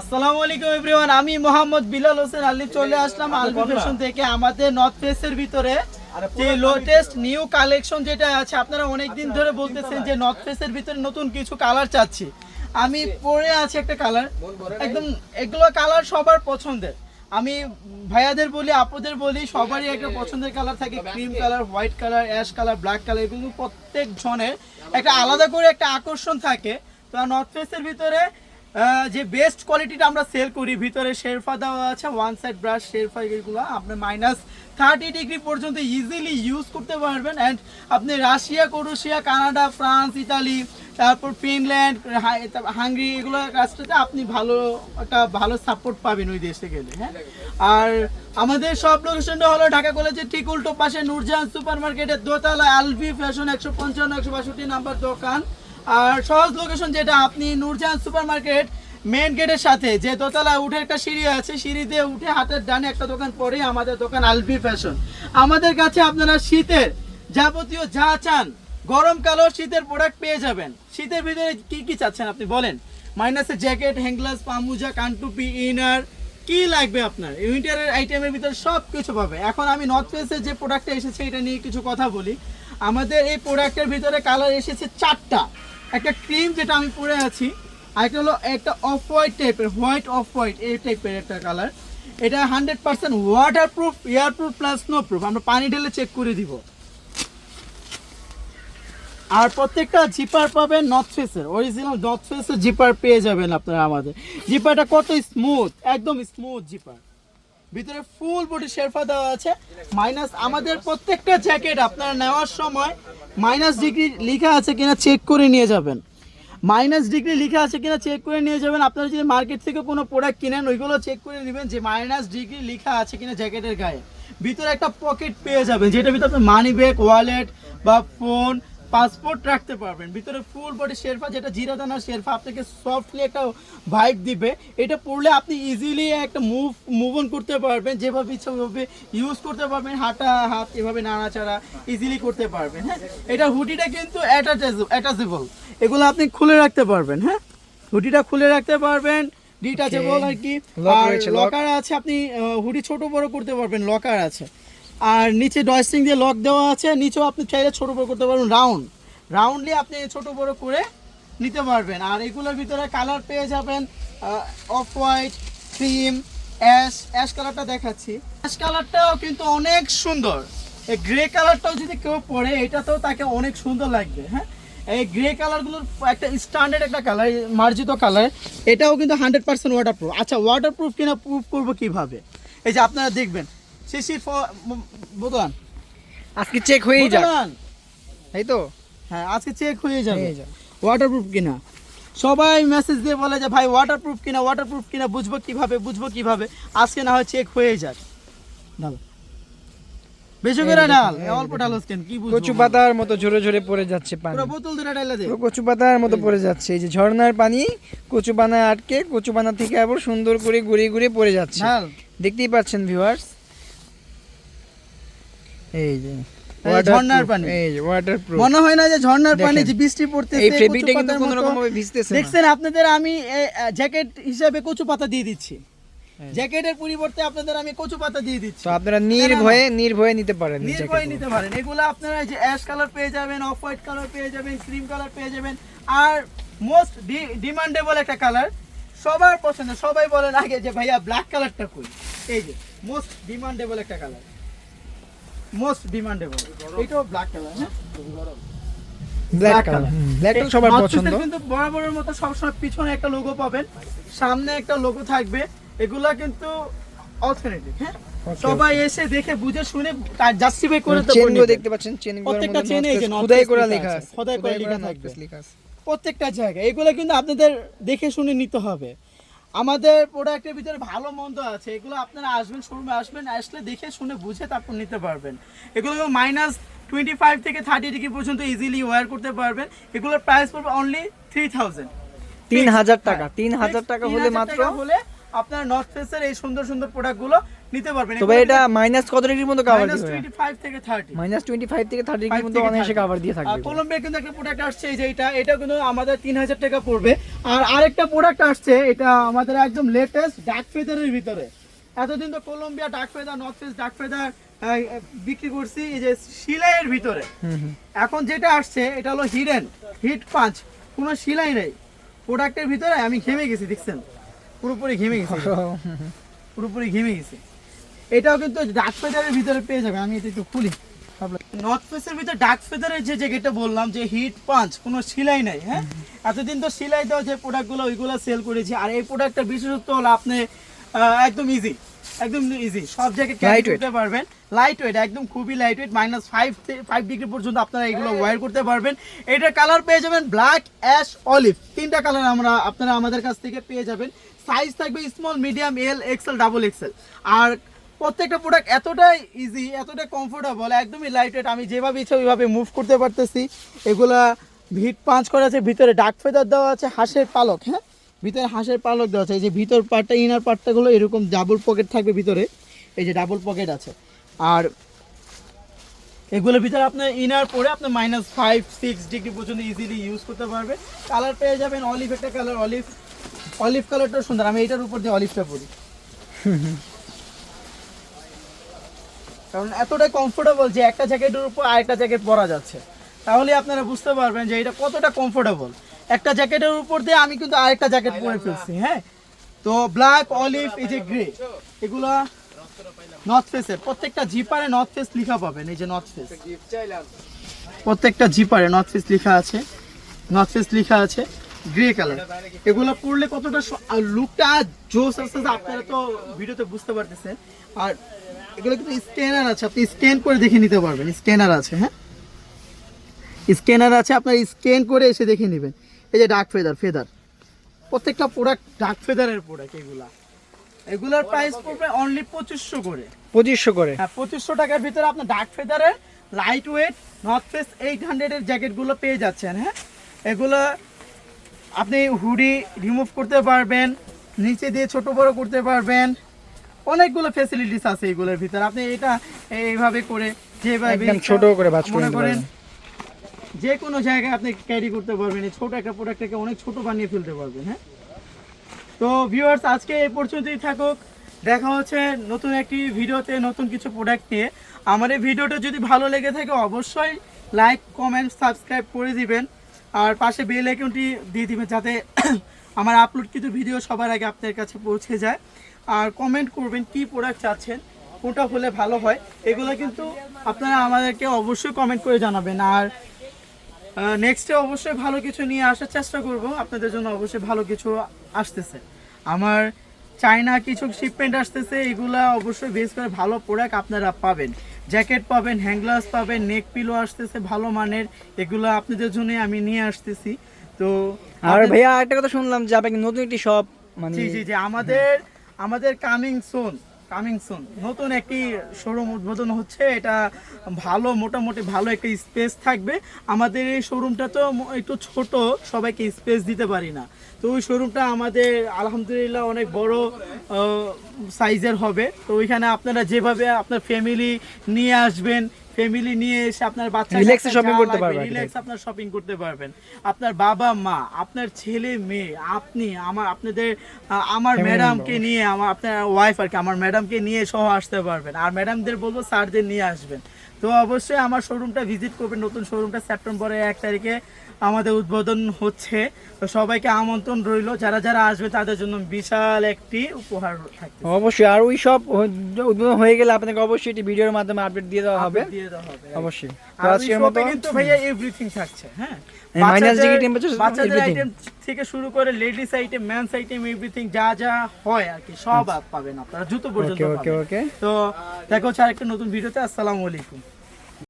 আসসালামু আলাইকুম এভরিওয়ান আমি মোহাম্মদ বিলাল হোসেন আলী চলে আসলাম আলবি ফ্যাশন থেকে আমাদের নর্থ ফেসের ভিতরে। যে লেটেস্ট নিউ কালেকশন যেটা আছে আপনারা অনেক দিন ধরে বলতেছেন যে নর্থ ফেসের ভিতরে নতুন কিছু কালার চাচ্ছি। আমি পরে আছে একটা কালার একদম এগুলো কালার সবার পছন্দের। আমি ভাইয়াদের বলি আপুদের বলি সবারই একটা পছন্দের কালার থাকে। Cream colour white colour ash colour black colour এগুলো প্রত্যেক জনের একটা আলাদা করে একটা আকর্ষণ থাকে। তো নর্থ ফেসের ভিতরে যে বেস্ট কোয়ালিটিটা আমরা সেল করি, ভিতরে শেরফা দেওয়া আছে ওয়ান সাইড ব্রাশ শেরফা এগুলো আপনি মাইনাস থার্টি ডিগ্রি পর্যন্ত ইজিলি ইউজ করতে পারবেন। অ্যান্ড আপনি Russia, Croatia, Canada, France, Italy, তারপর ফিনল্যান্ড হাঙ্গরি এগুলো কাজটাতে আপনি ভালো একটা ভালো সাপোর্ট পাবেন ওই দেশে গেলে হ্যাঁ? আর আমাদের সব লোকেশনটা হলো ঢাকা কলেজের ঠিক উল্টো পাশে নূরজাহান সুপার মার্কেটের দোতলা আলভি ফ্যাশন একশো পঞ্চান্ন, একশো বাষট্টি নাম্বার দোকান। আর সহজ লোকেশন যেটা, আপনি নূরজাহান সুপার মার্কেট মেন গেটের সাথে যে দোতলা, উঠে একটা সিঁড়ি আছে সিঁড়ি দিয়ে উঠে হাতের ডানে একটা দোকান পরেই আমাদের দোকান আলভি ফ্যাশন আমাদের কাছে আপনারা শীতের যাবতীয় যা চান গরমকালেও শীতের প্রোডাক্ট পেয়ে যাবেন। শীতের ভিতরে কি কি চাচ্ছেন আপনি বলেন? মাইনাসের জ্যাকেট হ্যাংগ্লাস পামুজা কানটুপি ইনার কি লাগবে আপনার? উইন্টারের আইটেমের ভিতরে সব কিছু পাবে। এখন আমি নর্থ ফেসের যে প্রোডাক্টটা এসেছে, এটা নিয়ে কিছু কথা বলি। আমাদের এই প্রোডাক্টের ভিতরে কালার এসেছে চারটা। একটা ক্রিম যেটা আমি পরে আছি আর একটা হলো একটা অফ হোয়াইট টাইপের, হোয়াইট অফ হোয়াইট এই টাইপের একটা কালার। এটা hundred percent waterproof airproof plus snowproof আমরা পানি ঢেলে চেক করে দিব। আর প্রত্যেকটা জিপার পাবেন নর্থ ফেসের অরিজিনাল নর্থ ফেসের জিপার পেয়ে যাবেন আপনারা আমাদের। জিপারটা কত স্মুথ একদম স্মুথ জিপার ভিতরে ফুল বডি শেরফা দেওয়া আছে। মাইনাস আমাদের প্রত্যেকটা জ্যাকেট আপনারা নেওয়ার সময় মাইনাস ডিগ্রি লেখা আছে কিনা চেক করে নিয়ে যাবেন। মাইনাস ডিগ্রি লেখা আছে কিনা চেক করে নিয়ে যাবেন। আপনারা যদি মার্কেট থেকে কোনো প্রোডাক্ট কিনেন, ওইগুলো চেক করে নেবেন যে মাইনাস ডিগ্রি লেখা আছে কিনা জ্যাকেটের গায়ে। ভিতরে একটা পকেট পেয়ে যাবেন যেটা ভিতরে আপনি মানি ব্যাগ ওয়ালেট বা ফোন পাসপোর্ট রাখতে পারবেন। ভিতরে ফুল বডি শেরফা যেটা জিরা দানা শেরফা আপনাকে সফটলি একটা ভাইব দিবে। এটা পড়লে আপনি ইজিলি একটা মুভ মুভ অন করতে পারবেন যেভাবে ইচ্ছা ওইভাবে ইউজ করতে পারবেন হাঁটা হাত এভাবে নাড়াচাড়া ইজিলি করতে পারবেন হ্যাঁ? এটা হুডিটা কিন্তু অ্যাটাচেবল এগুলো আপনি খুলে রাখতে পারবেন হ্যাঁ? হুডিটা খুলে রাখতে পারবেন ডিটাচেবল আর কি। আর লকার আছে আপনি হুডি ছোট বড় করতে পারবেন লকার আছে। আর নিচে ডয়স্টিং দিয়ে লক দেওয়া আছে নিচেও আপনি চাইলে ছোট বড় করতে পারবেন, রাউন্ড। রাউন্ডলি আপনি ছোট বড় করে নিতে পারবেন। আর এগুলোর ভিতরে কালার পেয়ে যাবেন off white, cream, ash. Ash কালারটা দেখাচ্ছি। অ্যাশ কালারটাও কিন্তু অনেক সুন্দর। এই গ্রে কালারটাও যদি কেউ পরে, এটাতেও তাকে অনেক সুন্দর লাগবে হ্যাঁ? এই গ্রে কালারগুলোর একটা স্ট্যান্ডার্ড একটা কালার মার্জিত কালার, এটাও কিন্তু হান্ড্রেড পার্সেন্ট ওয়াটার প্রুফ আচ্ছা ওয়াটার প্রুফ কিনা প্রুফ করব কীভাবে? এই যে আপনারা দেখবেন শিশির বোতলান আজকে চেক হয়েই যাক। তাই তো? হ্যাঁ আজকে চেক হয়ে যাবে। ওয়াটারপ্রুফ কিনা। সবাই মেসেজ দিয়ে বলে যে ভাই ওয়াটারপ্রুফ কিনা ওয়াটারপ্রুফ কিনা বুঝব কীভাবে বুঝব কীভাবে? আজকে না হয় চেক হয়ে যাক। ডাল। বেশি করে ডাল। অল্প ডাল কেন কি বুঝব? কচু পাতার মতো ঝরে ঝরে পড়ে যাচ্ছে পানি। পুরো বোতল দুটা ডাইলা দে। কচু পাতার মতো পড়ে যাচ্ছে। এই যে ঝর্ণার পানি কচু পানায় আটকে কচু পানা থেকে আবার সুন্দর করে ঘুরিয়ে ঘুরিয়ে পড়ে যাচ্ছে। দেখতেই পাচ্ছেন ভিউয়ার্স এই যে ঝর্ণার পানি। এই যে ওয়াটার মনে হয় না যে ঝর্ণার পানি যে বৃষ্টি পড়তেছে এই ফেব্রিকটা কিন্তু কোনো রকম ভাবে ভিজতেছে না। দেখছেন আপনাদের আমি জ্যাকেট হিসাবে কচু পাতা দিয়ে দিচ্ছি। জ্যাকেটের পরিবর্তে আপনাদের আমি কচু পাতা দিয়ে দিচ্ছি। তো আপনারা নির্ভয়ে নির্ভয়ে নিতে পারেন নির্ভয়। নিতে পারেন। এগুলো আপনারা যে অ্যাশ কালার পেয়ে যাবেন অফ হোয়াইট কালার পেয়ে যাবেন ক্রিম কালার পেয়ে যাবেন। আর মোস্ট ডিমান্ডেবল একটা কালার সবার পছন্দ সবাই বলেন আগে যে ভাইয়া ব্ল্যাক কালারটা কই? এই যে মোস্ট ডিমান্ডেবল একটা কালার। মোস্ট ডিমান্ডেবল এটাও ব্ল্যাক কালার হ্যাঁ black black colour black colour সবার পছন্দ। কিন্তু বরাবরের মতো সবসময় পিছনে একটা লোগো পাবেন। সামনে একটা লোগো থাকবে। এগুলা কিন্তু অথেন্টিক হ্যাঁ? সবাই এসে দেখে বুঝে শুনে জাস্টিফাই করে তো চেনগুলো দেখতে পাচ্ছেন প্রত্যেকটা চেনে এই যে North Face North খোদাই করা লেখা লেখা আছে, আছে খোদাই করে লেখা থাকবে। Face লেখা আছে। প্রত্যেকটা জায়গায়। এগুলো কিন্তু আপনাদের দেখে শুনে নিতে হবে। আমাদের প্রোডাক্টের ভিতরে ভালো মন্দ আছে এগুলো আপনারা আসবেন শোরুমে আসবেন আসলে দেখে শুনে বুঝে তারপর নিতে পারবেন। এগুলো মাইনাস টোয়েন্টি ফাইভ থেকে থার্টি ডিগ্রি পর্যন্ত ইজিলি ওয়ার করতে পারবেন। এগুলোর প্রাইস পড়বে অনলি থ্রি থাউজেন্ড তিন হাজার টাকা তিন হাজার টাকা হলে মাত্র হলে আপনার নর্থ ফেসের এই সুন্দর সুন্দর প্রোডাক্টগুলো নিতে পারবেন। তবে এটা মাইনাস কত ডিগ্রির মতো কাভার মাইনাস দিবে? টোয়েন্টি ফাইভ থেকে থার্টি মাইনাস টোয়েন্টি ফাইভ থেকে থার্টি ডিগ্রির মতো থেকে অনায়াসে 30 কাভার দিয়ে থাকবে কলম্বিয়া কিন্তু একটা প্রোডাক্ট আসছে এই যে এটা এটা কিন্তু আমাদের তিন হাজার টাকা পড়বে। আর আরেকটা প্রোডাক্ট আসছে এটা আমাদের একদম লেটেস্ট ডাক ফেদারের ভিতরে। এতদিন তো Columbia duck feather North Face duck feather বিক্রি করছি এই যে সিলাইয়ের ভিতরে। এখন যেটা আসছে এটা হলো হিডেন হিট পাঁচ কোনো সিলাই নেই। প্রোডাক্টের ভিতরে আমি ঘেমে গেছি দেখছেন? পুরোপুরি ঘেমে গেছি। পুরোপুরি ঘেমে গেছে। এটাও কিন্তু ডাক ফেদারের ভিতরে পেয়ে যাবে। আমি এটা একটু খুলি। নর্থ ফেসের ভিতরে ডাক ফেদারের যে যেটা বললাম যে হিট পাঁচ কোনো সিলাই নাই হ্যাঁ? এতদিন তো সিলাই দেওয়া যে প্রোডাক্টগুলো ওইগুলো সেল করেছি আর এই প্রোডাক্টটা বিশেষত্ব হলো আপনি একদম ইজি একদম ইজি সব জায়গায় ক্যারি. করতে পারবেন। লাইট ওয়েট একদম খুবই lightweight minus five five degree পর্যন্ত আপনারা এগুলো ওয়্যার করতে পারবেন। এটার কালার পেয়ে যাবেন ব্ল্যাক অ্যাশ অলিভ তিনটা কালার আমরা আপনারা আমাদের কাছ থেকে পেয়ে যাবেন। সাইজ থাকবে small medium L XL double XL আর প্রত্যেকটা প্রোডাক্ট এতটাই ইজি এতটাই কমফোর্টেবল একদমই লাইট ওয়েট আমি যেভাবে ইচ্ছা ওইভাবে মুভ করতে পারতেছি। এগুলা ভিট পাঁচ করা আছে, ভিতরে ডাক ফেদার দেওয়া আছে, হাঁসের পালক হ্যাঁ? ভিতরে হাঁসের পালক দেওয়া আছে। এই যে ভিতর পার্টটা ইনার পার্টটা গুলো এরকম ডাবল পকেট থাকবে ভিতরে। এই যে ডাবল পকেট আছে। আর এগুলোর ভিতরে আপনার ইনার পরে আপনার মাইনাস ফাইভ সিক্স ডিগ্রি পর্যন্ত ইজিলি ইউজ করতে পারবে কালার পেয়ে যাবেন অলিভ একটা কালার অলিভ অলিভ কালারটা সুন্দর। আমি এটার উপর দিয়ে অলিভটা পরি। কারণ এতটাই কমফোর্টেবল যে একটা জ্যাকেটের উপর আরেকটা জ্যাকেট পরা যাচ্ছে। তাহলে আপনারা বুঝতে পারবেন যে এটা কতটা কমফোর্টেবল একটা জ্যাকেটের উপর দিয়ে আমি কিন্তু আরেকটা জ্যাকেট পরে ফেলছি হ্যাঁ? তো ব্ল্যাক অলিভ এই যে গ্রে এগুলা নর্থ ফেসের প্রত্যেকটা জিপারে নর্থ ফেস লেখা পাবেন, এই যে নর্থ ফেস প্রত্যেকটা জিপারে নর্থ ফেস লেখা আছে নর্থ ফেস লেখা আছে। গ্রে কালার এগুলো পরলে কতটা লুকটা জোস আসতে আপনারা তো ভিডিওতে বুঝতে পারতেছেন। আর এগুলো কিন্তু স্ক্যানার আছে আপনি স্ক্যান করে দেখে নিতে পারবেন স্ক্যানার আছে হ্যাঁ? স্ক্যানার আছে আপনার স্ক্যান করে এসে দেখে নেবেন। এই যে ডার্ক ফেদার ফেদার প্রত্যেকটা প্রোডাক্ট ডার্ক ফেদারের প্রোডাক্ট এগুলা। এগুলার প্রাইস পড়বে অনলি পঁচিশশো করে। পঁচিশশো করে। হ্যাঁ পঁচিশশো টাকার ভিতরে আপনার ডার্ক ফেদারের light weight North Face eight হান্ড্রেডের জ্যাকেটগুলো পেয়ে যাচ্ছেন হ্যাঁ? এগুলো আপনি হুডি রিমুভ করতে পারবেন নিচে দিয়ে ছোট বড় করতে পারবেন। অনেকগুলো ফেসিলিটিস আছে এগুলোর ভিতরে। আপনি এটা এইভাবে করে যেভাবে ছোট করে ভাঁজ করে মনে করেন যে কোনো জায়গায় আপনি ক্যারি করতে পারবেন। এই ছোট একটা প্রোডাক্টটাকে অনেক ছোট বানিয়ে ফেলতে পারবেন হ্যাঁ? তো ভিউয়ার্স আজকে এই পর্যন্তই থাকুক। দেখা হচ্ছে নতুন একটি ভিডিওতে নতুন কিছু প্রোডাক্ট নিয়ে। আমার এই ভিডিওটা যদি ভালো লেগে থাকে অবশ্যই লাইক কমেন্ট সাবস্ক্রাইব করে দিবেন। আর পাশে বেল আইকনটি দিয়ে দিবেন যাতে আমার আপলোড কিছু ভিডিও সবার আগে আপনার কাছে পৌঁছে যায়। আর কমেন্ট করবেন কি প্রোডাক্ট চাচ্ছেন, কোনটা হলে ভালো হয়, এগুলো কিন্তু আপনারা আমাদেরকে অবশ্যই কমেন্ট করে জানাবেন। আর নেক্সটে অবশ্যই ভালো কিছু নিয়ে আসার চেষ্টা করব, আপনাদের জন্য অবশ্যই ভালো কিছু আসতেছে। আমার চায়না কিছু শিপমেন্ট আসতেছে, এগুলা অবশ্যই বেস করে ভালো প্রোডাক্ট আপনারা পাবেন। জ্যাকেট পাবেন হ্যাংগ্লাস পাবেন নেক পিলো আসতেছে ভালো মানের। এগুলো আপনাদের জন্য আমি নিয়ে আসতেছি। তো আর ভাইয়া একটা কথা শুনলাম যে আপনাকে নতুন একটি শপ মানে জি জি জি আমাদের আমাদের কামিং সুন কামিং সুন নতুন একটি শোরুম উদ্বোধন হচ্ছে। এটা ভালো মোটামুটি ভালো একটা স্পেস থাকবে। আমাদের এই শোরুমটা তো একটু ছোট সবাইকে স্পেস দিতে পারি না। তো ওই শোরুমটা আমাদের আলহামদুলিল্লাহ অনেক বড় সাইজের হবে। তো ওইখানে আপনারা যেভাবে আপনার ফ্যামিলি নিয়ে আসবেন ফ্যামিলি নিয়ে এসে আপনার বাচ্চা এ করতে পারবে আর কি। রিল্যাক্স আপনার শপিং করতে পারবেন। আপনার বাবা মা আপনার ছেলে মেয়ে আপনি আমার আপনাদের আমার ম্যাডামকে নিয়ে আমার আপনার ওয়াইফ আর কি আমার ম্যাডামকে নিয়ে সহ আসতে পারবেন। আর ম্যাডামদের বলব স্যারদের নিয়ে আসবেন। তো অবশ্যই আমার শোরুমটা ভিজিট করবেন। নতুন শোরুমটা সেপ্টেম্বরের এক তারিখে। আমাদের উদ্বোধন হচ্ছে। তো সবাইকে আমন্ত্রণ রইল। যারা যারা আসবে তাদের জন্য বিশাল একটি উপহার থাকবে। অবশ্যই। আর ওই সব উদ্বোধন হয়ে গেলে আপনাকে অবশ্যই এটি ভিডিওর মাধ্যমে আপডেট দিয়ে দেওয়া হবে। দিয়ে দেওয়া হবে। অবশ্যই। তো আজকের মতো। কিন্তু ভাইয়া এভরিথিং থাকছে হ্যাঁ? minus বাচ্চাদের- degree বাচ্চাদের আইটেম থেকে শুরু করে ladies item men's item everything যা যা হয় আর কি সব পাবেন আপনারা জুতো পর্যন্ত পাবেন। তো দেখা হচ্ছে আরেকটা নতুন ভিডিওতে। আসসালামু আলাইকুম।